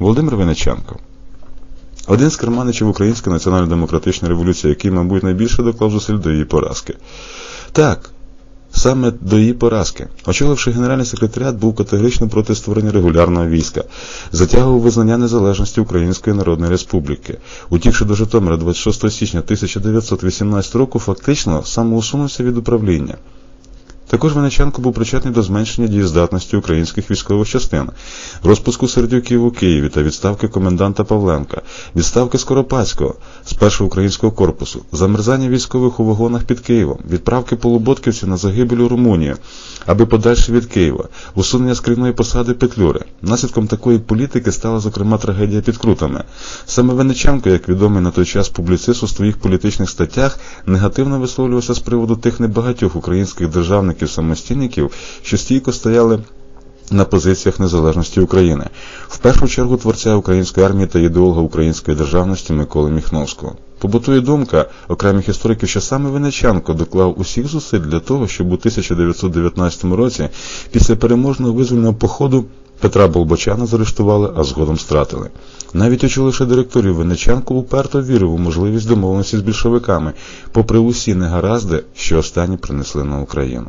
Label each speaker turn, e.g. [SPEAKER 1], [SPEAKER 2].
[SPEAKER 1] Володимир Винниченко. Один з керманичів Української національно-демократичної революції, який, мабуть, найбільше доклав зусиль до її поразки. Так, саме до її поразки. Очоливши генеральний секретаріат, був категорично проти створення регулярного війська, затягував визнання незалежності Української Народної Республіки. Утікши до Житомира 26 січня 1918 року, фактично самоусунувся від управління. Також Венеченко був причетний до зменшення дієздатності українських військових частин, розпуску сердюків у Києві та відставки коменданта Павленка, відставки Скоропадського з першого українського корпусу, замерзання військових у вагонах під Києвом, відправки полуботківців на загибель у Румунію, аби подальше від Києва, усунення з керівної посади Петлюри. Наслідком такої політики стала, зокрема, трагедія під Крутами. Саме Венеченко, як відомий на той час публіцист у своїх політичних статтях, негативно висловлювався з приводу тих небагатьох українських державників самостійників, що стійко стояли на позиціях незалежності України, в першу чергу творця української армії та ідеолога української державності Миколи Міхновського. Побутує думка окремих істориків, що саме Винниченко доклав усіх зусиль для того, щоб у 1919 році, після переможного визвольного походу, Петра Болбочана заарештували, а згодом стратили. Навіть очоливши директорів Винниченко уперто вірив у можливість домовленості з більшовиками, попри усі негаразди, що останні принесли на Україну.